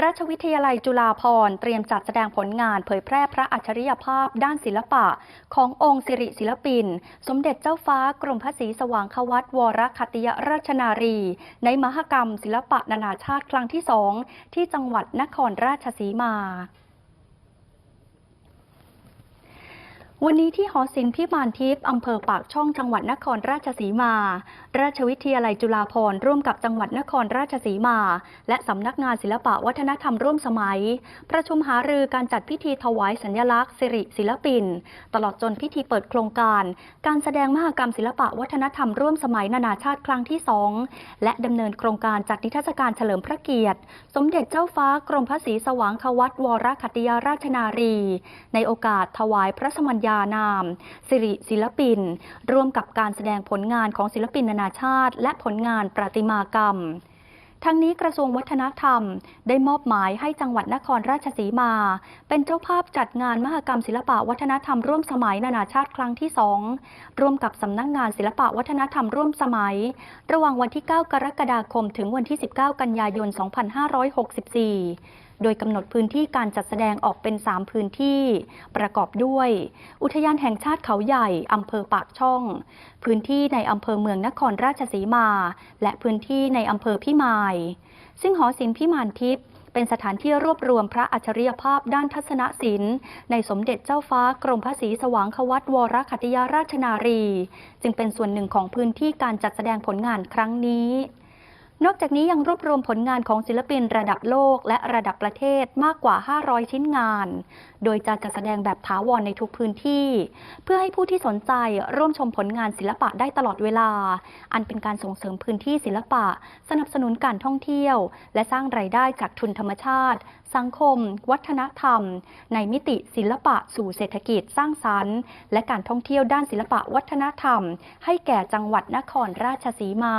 ราชวิทยาลัยจุฬาภรณ์เตรียมจัดแสดงผลงานเผยแพร่พระอัจฉริยภาพด้านศิลปะ ขององค์สิริศิลปิน สมเด็จเจ้าฟ้ากรมพระศรีสว่างควัตวรคติยราชนารี ในมหกรรมศิลปะนานาชาติครั้งที่สองที่จังหวัดนครราชสีมา วันนี้ที่หอศิลป์พิมานทิพย์อำเภอปากช่องจังหวัดนครราชสีมา ราชวิทยาลัยจุฬาภรณ์ร่วมกับจังหวัดนครราชสีมา และสำนักงานศิลปะวัฒนธรรมร่วมสมัย ประชุมหารือการจัดพิธีถวายสัญลักษณ์สิริศิลปิน ตลอดจนพิธีเปิดโครงการ การแสดงมหกรรมศิลปะวัฒนธรรมร่วมสมัยนานาชาติครั้งที่สองและดำเนินโครงการจัดนิทรรศการเฉลิมพระเกียรติ สมเด็จเจ้าฟ้ากรมพระศรีสว่างควัตวรคัตยราชนารี ในโอกาสถวายพระสมัญญานามสิริศิลปิน ร่วมกับการแสดงผลงานของศิลปินนานาชาติ และผลงานประติมากรรมทั้งนี้กระทรวงวัฒนธรรม ได้มอบหมายให้จังหวัดนครราชสีมา เป็นเจ้าภาพจัดงานมหกรรมศิลปะวัฒนธรรมร่วมสมัยนานาชาติครั้งที่สองร่วมกับสำนักงงานศิลปะวัฒนธรรมร่วมสมัย ระหว่างวันที่ 9 กรกฎาคมถึงวันที่ 19 กันยายน 2564 โดยกำหนดพื้นที่การจัดแสดงออกเป็น 3 พื้นที่ ประกอบด้วย อุทยานแห่งชาติเขาใหญ่อำเภอปากช่อง พื้นที่ในอำเภอเมืองนครราชสีมา และพื้นที่ในอำเภอพิมาย ซึ่งหอศิลป์พิมานทิพย์เป็นสถานที่รวบรวมพระอัจฉริยภาพด้านทัศนศิลป์ ในสมเด็จเจ้าฟ้ากรมพระศรีสว่างควัตวรคัตยราชนารี จึงเป็นส่วนหนึ่งของพื้นที่การจัดแสดงผลงานครั้งนี้ นอกจากนี้ยังรวบรวมผลงานของศิลปินระดับโลกและระดับประเทศมากกว่า 500 ชิ้นงาน โดยจะจัดแสดงแบบถาวรในทุกพื้นที่ เพื่อให้ผู้ที่สนใจร่วมชมผลงานศิลปะได้ตลอดเวลา อันเป็นการส่งเสริมพื้นที่ศิลปะ สนับสนุนการท่องเที่ยว และสร้างรายได้จากทุนธรรมชาติ สังคม วัฒนธรรม ในมิติศิลปะสู่เศรษฐกิจสร้างสรรค์ และการท่องเที่ยวด้านศิลปะวัฒนธรรม ให้แก่จังหวัดนครราชสีมา